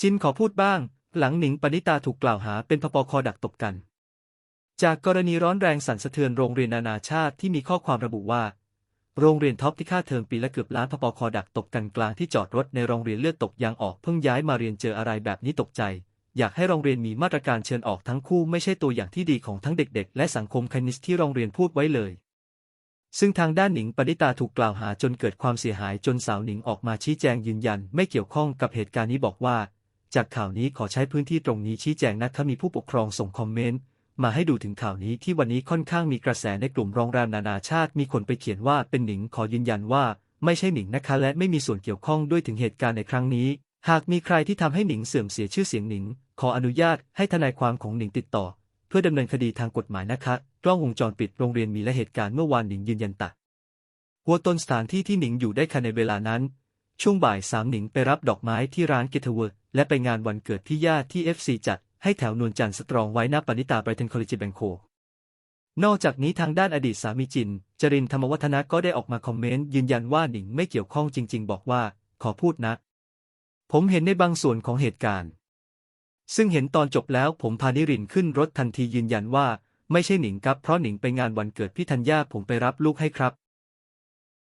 จินขอพูดบ้าง หลังหนิงปณิตาถูกกล่าวหาเป็นพปคดักตบกัน จากกรณีร้อนแรงสั่นสะเทือนโรงเรียนนานาชาติที่มีข้อความระบุว่า โรงเรียนท็อปที่ค่าเทอมปีละเกือบล้านพปคดักตบกันกลางที่จอดรถในโรงเรียนเลือดตกยางออกเพิ่งย้ายมาเรียนเจออะไรแบบนี้ตกใจ อยากให้โรงเรียนมีมาตรการเชิญออกทั้งคู่ไม่ใช่ตัวอย่างที่ดีของทั้งเด็ก ๆ และสังคมคณิสที่โรงเรียนพูดไว้เลยซึ่งทางด้านหนิงปณิตาถูกกล่าวหาจนเกิดความเสียหายจนสาวหนิงออกมาชี้แจงยืนยันไม่เกี่ยวข้องกับเหตุการณ์นี้บอกว่า จากข่าวนี้ขอใช้พื้นที่ตรงนี้ชี้แจงนะคะมีผู้ปกครองส่งคอมเมนต์มาให้ดูถึงข่าวนี้ที่วันนี้ค่อนข้างมีกระแสในกลุ่มโรงแรมนานาชาติ มีคนไปเขียนว่าเป็นหนิงขอยืนยันว่า ไม่ใช่หนิงนะคะและไม่มีส่วนเกี่ยวข้องด้วยถึงเหตุการณ์ในครั้งนี้ หากมีใครที่ทำให้หนิงเสื่อมเสียชื่อเสียงหนิง ขออนุญาตให้ทนายความของหนิงติดต่อ เพื่อดำเนินคดีทางกฎหมายนะคะกล้องวงจรปิดโรงเรียนมีและเหตุการณ์เมื่อวานหนิงยืนยันตัดหัวต้นสถานที่ที่หนิงอยู่ได้ค่ะในเวลานั้น ช่วงบ่ายสามหนิงไปรับดอกไม้ที่ร้านเกตเวิร์และไปงานวันเกิดพี่ญาติที่ FC จัด ให้แถวนวลจันทร์สตรองไว้หน้าปณิตาไบรเทนคอลเลจแบงโคนอกจากนี้ทางด้านอดีตสามีจิน จรินธรรมวัฒนะก็ได้ออกมาคอมเมนต์ยืนยันว่าหนิงไม่เกี่ยวข้องจริง ๆ บอกว่า ขอพูดนะ ผมเห็นในบางส่วนของเหตุการณ์ ซึ่งเห็นตอนจบแล้วผมพานิรินขึ้นรถทันทียืนยันว่า ไม่ใช่หนิงครับเพราะหนิงไปงานวันเกิดพี่ธัญญาผมไปรับลูกให้ครับ